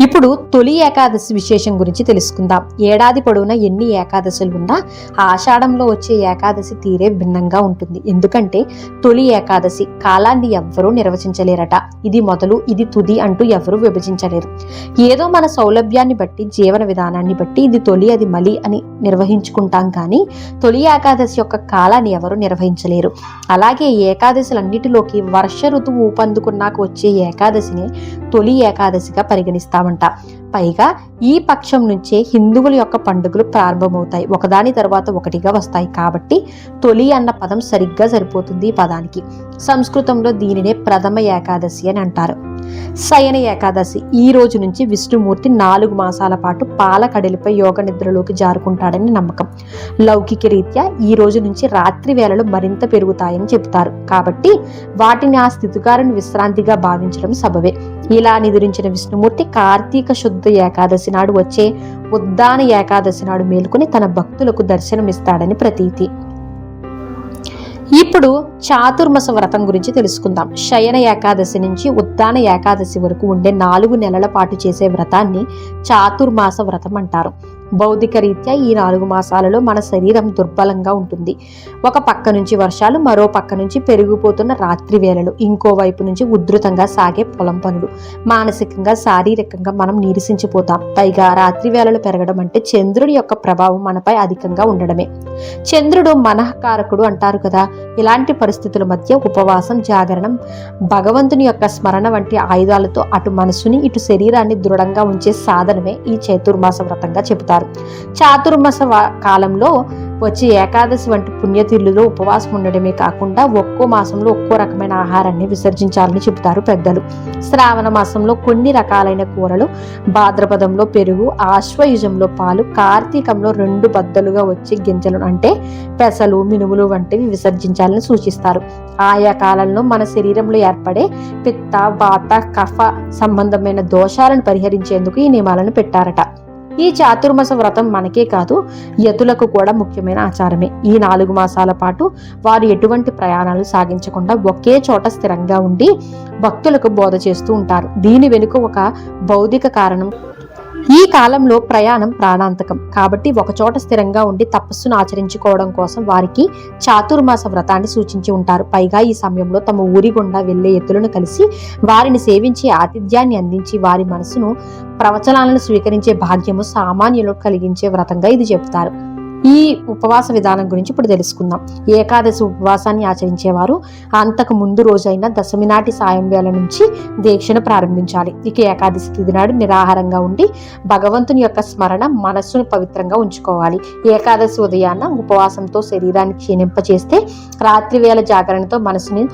ఇప్పుడు తొలి ఏకాదశి విశేషం గురించి తెలుసుకుందాం. ఏడాది పొడవునా ఎన్ని ఏకాదశులు ఉన్నా ఆషాఢంలో వచ్చే ఏకాదశి తీరే భిన్నంగా ఉంటుంది. ఎందుకంటే తొలి ఏకాదశి కాలాన్ని ఎవ్వరూ నిర్వచించలేరట. ఇది మొదలు ఇది తుది అంటూ ఎవరూ విభజించలేరు. ఏదో మన సౌలభ్యాన్ని బట్టి జీవన విధానాన్ని బట్టి ఇది తొలి అది మలి అని నిర్వహించుకుంటాం కానీ తొలి ఏకాదశి యొక్క కాలాన్ని ఎవరు నిర్వహించలేరు. అలాగే ఏకాదశులన్నిటిలోకి వర్ష ఋతువు ఊపందుకున్నాక వచ్చే ఏకాదశిని తొలి ఏకాదశిగా పరిగణిస్తామంట. పైగా ఈ పక్షం నుంచే హిందువుల యొక్క పండుగలు ప్రారంభమవుతాయి. ఒకదాని తర్వాత ఒకటిగా వస్తాయి కాబట్టి తొలి అన్న పదం సరిగ్గా సరిపోతుంది ఈ పదానికి. సంస్కృతంలో దీనినే ప్రథమ ఏకాదశి అని అంటారు. శయన ఏకాదశి. ఈ రోజు నుంచి విష్ణుమూర్తి నాలుగు మాసాల పాటు పాల కడలిపై యోగ నిద్రలోకి జారుకుంటాడని నమ్మకం. లౌకిక రీత్యా ఈ రోజు నుంచి రాత్రి వేళలు మరింత పెరుగుతాయని చెబుతారు. కాబట్టి వాటిని ఆ స్థితికారుని విశ్రాంతిగా భావించడం సబవే ఇలా నిదురించిన విష్ణుమూర్తి కార్తీక శుద్ధ ఏకాదశి నాడు వచ్చే ఉద్దాన ఏకాదశి నాడు మేలుకొని తన భక్తులకు దర్శనమిస్తాడని ప్రతీతి. ఇప్పుడు చాతుర్మస వ్రతం గురించి తెలుసుకుందాం. శయన ఏకాదశి నుంచి ఉద్దాన ఏకాదశి వరకు ఉండే నాలుగు నెలల పాటు చేసే వ్రతాన్ని చాతుర్మాస వ్రతం అంటారు. భౌతిక రీత్యా ఈ నాలుగు మాసాలలో మన శరీరం దుర్బలంగా ఉంటుంది. ఒక పక్క నుంచి వర్షాలు మరో పక్క నుంచి పెరిగిపోతున్న రాత్రి వేళలు ఇంకో వైపు నుంచి ఉధృతంగా సాగే పొలం పనులు. మానసికంగా శారీరకంగా మనం నీరసించిపోతాం. పైగా రాత్రి వేళలు పెరగడం అంటే చంద్రుడి యొక్క ప్రభావం మనపై అధికంగా ఉండడమే. చంద్రుడు మనహకారకుడు అంటారు కదా ఇలాంటి పరిస్థితుల మధ్య ఉపవాసం జాగరణం భగవంతుని యొక్క స్మరణ వంటి ఆయుధాలతో అటు మనసుని ఇటు శరీరాన్ని దృఢంగా ఉంచే సాధనమే ఈ చతుర్మాస వ్రతంగా చెబుతారు. చాతుర్మాస కాలంలో వచ్చే ఏకాదశి వంటి పుణ్యతిథులలో ఉపవాసం ఉండడమే కాకుండా ఒక్కో మాసంలో ఒక్కో రకమైన ఆహారాన్ని విసర్జించాలని చెబుతారు పెద్దలు. శ్రావణ మాసంలో కొన్ని రకాలైన కూరలు భాద్రపదంలో పెరుగు ఆశ్వయుజంలో పాలు కార్తీకంలో రెండు బద్దలుగా వచ్చే గింజలు అంటే పెసలు మినుములు వంటివి విసర్జించాలని సూచిస్తారు. ఆయా కాలంలో మన శరీరంలో ఏర్పడే పిత్త వాత కఫ సంబంధమైన దోషాలను పరిహరించేందుకు ఈ నియమాలను పెట్టారట. ఈ చాతుర్మాస వ్రతం మనకే కాదు యతులకు కూడా ముఖ్యమైన ఆచారమే. ఈ నాలుగు మాసాల పాటు వారు ఎటువంటి ప్రయాణాలు సాగించకుండా ఒకే చోట స్థిరంగా ఉండి భక్తులకు బోధ చేస్తూ ఉంటారు. దీని వెనుక ఒక భౌతిక కారణం ఈ కాలంలో ప్రయాణం ప్రాణాంతకం. కాబట్టి ఒకచోట స్థిరంగా ఉండి తపస్సును ఆచరించుకోవడం కోసం వారికి చాతుర్మాస వ్రతాన్ని సూచించి ఉంటారు. పైగా ఈ సమయంలో తమ ఊరి గుండా వెళ్ళే ఎత్తులను కలిసి వారిని సేవించి ఆతిథ్యాన్ని అందించి వారి మనసును ప్రవచనాలను స్వీకరించే భాగ్యము సామాన్యులకు కలిగించే వ్రతంగా ఇది చెబుతారు. ఈ ఉపవాస విధానం గురించి ఇప్పుడు తెలుసుకుందాం. ఏకాదశి ఉపవాసాన్ని ఆచరించేవారు అంతకు ముందు రోజైన దశమి నాటి సాయం వేళ నుంచి దీక్షను ప్రారంభించాలి. ఇక ఏకాదశి తిథి నాడు నిరాహారంగా ఉండి భగవంతుని యొక్క స్మరణ మనస్సును పవిత్రంగా ఉంచుకోవాలి. ఏకాదశి ఉదయాన్న ఉపవాసంతో శరీరాన్ని క్షీణింపచేస్తే రాత్రి వేళ జాగరణతో మనసుని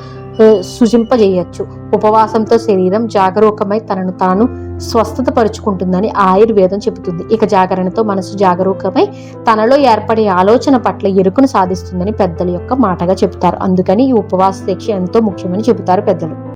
సృజింపజేయచ్చు. ఉపవాసంతో శరీరం జాగరూకమై తనను తాను స్వస్థత పరుచుకుంటుందని ఆయుర్వేదం చెబుతుంది. ఇక జాగరణతో మనసు జాగరూకమై తనలో ఏర్పడే ఆలోచన పట్ల ఎరుకును సాధిస్తుందని పెద్దల యొక్క మాటగా చెబుతారు. అందుకని ఈ ఉపవాస దీక్ష ఎంతో ముఖ్యమని చెబుతారు పెద్దలు.